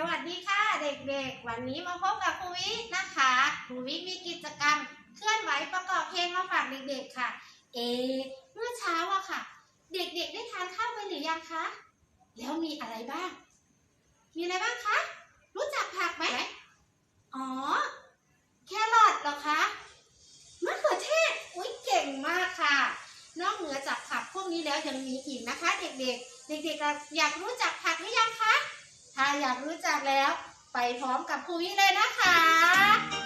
สวัสดีค่ะเด็กๆ วันนี้มาพบกับครูวินะคะครูวิมีกิจกรรมเคลื่อนไหวประกอบเพลงมาฝากเด็กๆค่ะ เอ เมื่อเช้าอะค่ะ เด็กๆได้ทานข้าวไปหรือยังคะ แล้วมีอะไรบ้าง มีอะไรบ้างคะ รู้จักผักไหมอ๋อ แครอทเหรอคะมะเขือเทศ อุ้ยเก่งมากค่ะ นอกเหนือจากผักพวกนี้แล้วยังมีอีกนะคะ เด็กๆ เด็กๆอยากรู้จักผักหรือยังคะ ถ้าอยากรู้จักแล้ว ไปพร้อมกับครูวิเลยนะคะ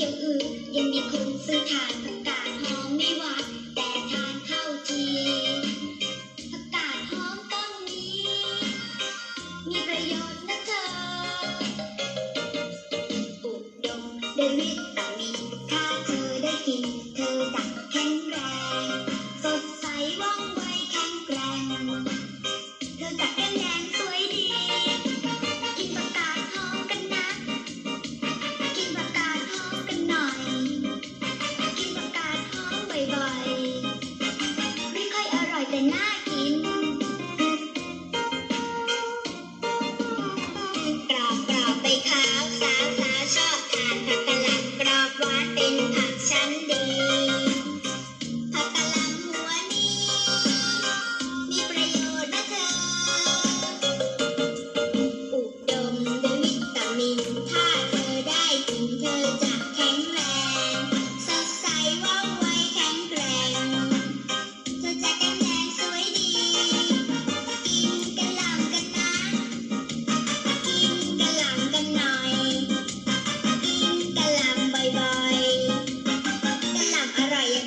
ขียวอือยังมีคนซื้อทานผักกาดหอมไม่หวานแต่ทานข้าวจีผักกาดหอมต้นนี้มีประโยชน์นะเธออุดมด้วยวิ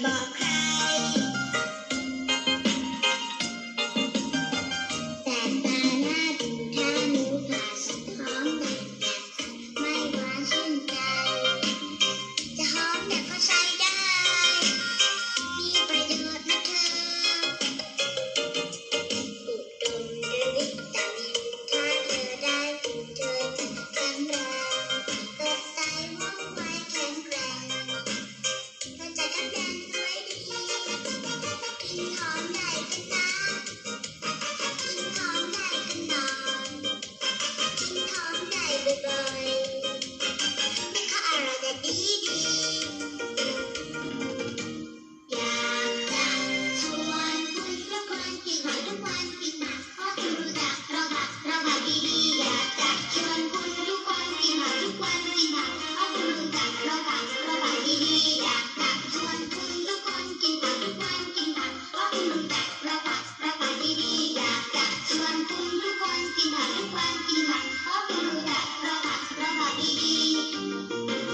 back. なるほど。